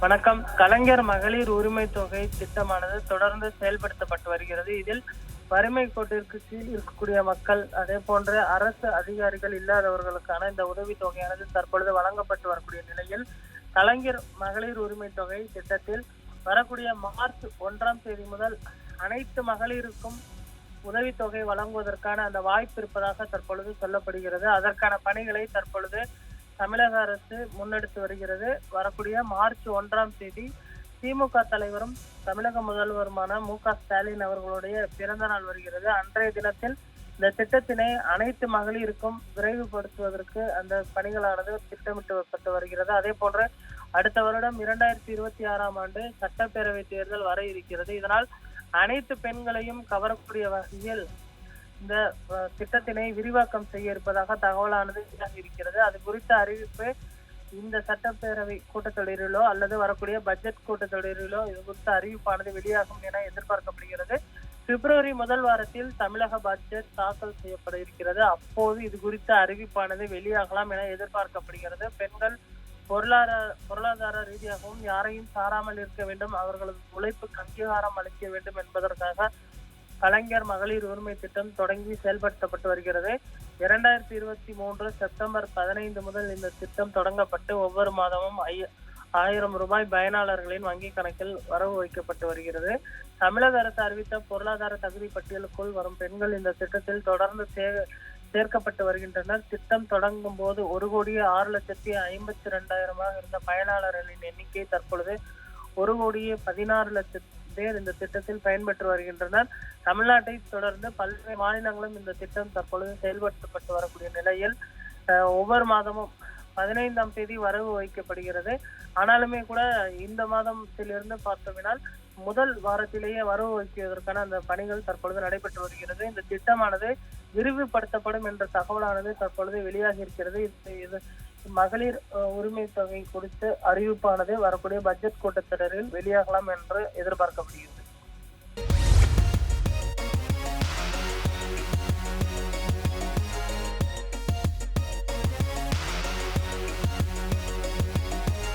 வணக்கம். கலைஞர் மகளிர் உரிமை தொகை திட்டமானது தொடர்ந்து செயல்படுத்தப்பட்டு வருகிறது. இதில் வறுமை கோட்டிற்கு கீழ் இருக்கக்கூடிய மக்கள் அதே போன்ற அரசு அதிகாரிகள் இல்லாதவர்களுக்கான இந்த உதவி தொகையானது தற்பொழுது வழங்கப்பட்டு வரக்கூடிய நிலையில் கலைஞர் மகளிர் உரிமை தொகை திட்டத்தில் வரக்கூடிய மார்ச் ஒன்றாம் தேதி முதல் அனைத்து மகளிருக்கும் உதவித்தொகை வழங்குவதற்கான அந்த வாய்ப்பு இருப்பதாக தற்பொழுது சொல்லப்படுகிறது. அதற்கான பணிகளை தற்பொழுது தமிழக அரசு முன்னெடுத்து வருகிறது. வரக்கூடிய மார்ச் ஒன்றாம் தேதி திமுக தலைவரும் தமிழக முதல்வருமான மு க ஸ்டாலின் அவர்களுடைய பிறந்த நாள் வருகிறது. அன்றைய தினத்தில் இந்த திட்டத்தினை அனைத்து மகளிருக்கும் விரைவுபடுத்துவதற்கு அந்த பணிகளானது திட்டமிட்டு வருகிறது. அதே போன்று அடுத்த வருடம் இரண்டாயிரத்தி இருபத்தி ஆறாம் ஆண்டு சட்டப்பேரவை தேர்தல் வர இருக்கிறது. இதனால் அனைத்து பெண்களையும் கவரக்கூடிய வகையில் இந்த திட்டத்தினை விரிவாக்கம் செய்ய இருப்பதாக தகவலானது இருக்கிறது அது குறித்த அறிவிப்பு இந்த சட்டப்பேரவை கூட்டத்தொடரிலோ அல்லது வரக்கூடிய பட்ஜெட் கூட்டத்தொடரிலோ இது குறித்த அறிவிப்பானது வெளியாகும் என எதிர்பார்க்கப்படுகிறது. பிப்ரவரி முதல் வாரத்தில் தமிழக பட்ஜெட் தாக்கல் செய்யப்பட இருக்கிறது. அப்போது இது குறித்த அறிவிப்பானது வெளியாகலாம் என எதிர்பார்க்கப்படுகிறது. பெண்கள் பொருளாதார பொருளாதார ரீதியாகவும் யாரையும் சாராமல் இருக்க வேண்டும். அவர்களது உழைப்புக்கு அங்கீகாரம் அளிக்க வேண்டும் என்பதற்காக கலைஞர் மகளிர் உரிமை திட்டம் தொடங்கி செயல்படுத்தப்பட்டு வருகிறது. இரண்டாயிரத்தி இருபத்தி மூன்று செப்டம்பர் பதினைந்து முதல் இந்த திட்டம் தொடங்கப்பட்டு ஒவ்வொரு மாதமும் ஆயிரம் ரூபாய் பயனாளர்களின் வங்கி கணக்கில் வரவு வைக்கப்பட்டு வருகிறது. தமிழக அரசு அறிவித்த பொருளாதார தகுதி பட்டியலுக்குள் வரும் பெண்கள் இந்த திட்டத்தில் தொடர்ந்து சே- சேர்க்கப்பட்டு வருகின்றனர். திட்டம் தொடங்கும் போது ஒரு கோடியே ஆறு லட்சத்தி ஐம்பத்தி ரெண்டாயிரமாக இருந்த பயனாளர்களின் எண்ணிக்கை தற்பொழுது ஒரு கோடியே பதினாறு லட்சத்தி பேர் இந்த திட்டத்தில் பயன்பெற்று வருகின்றனர். தமிழ்நாட்டை தொடர்ந்து பல்வேறு மாநிலங்களும் இந்த திட்டம் தற்பொழுது செயல்படுத்தப்பட்டு வரக்கூடிய நிலையில் ஒவ்வொரு மாதமும் பதினைந்தாம் தேதி வரவு வைக்கப்படுகிறது. ஆனாலுமே கூட இந்த மாதத்திலிருந்து பார்த்தோம்னால் முதல் வாரத்திலேயே வரவு வைக்குவதற்கான அந்த பணிகள் தற்பொழுது நடைபெற்று வருகிறது. இந்த திட்டமானது விரிவுபடுத்தப்படும் என்ற தகவலானது தற்பொழுது வெளியாகி இருக்கிறது. இது மகளிர் உரிமை தொகை குறித்து அறிவிப்பானது வரக்கூடிய பட்ஜெட் கூட்டத்தொடரில் வெளியாகலாம் என்று எதிர்பார்க்கப்படுகிறது.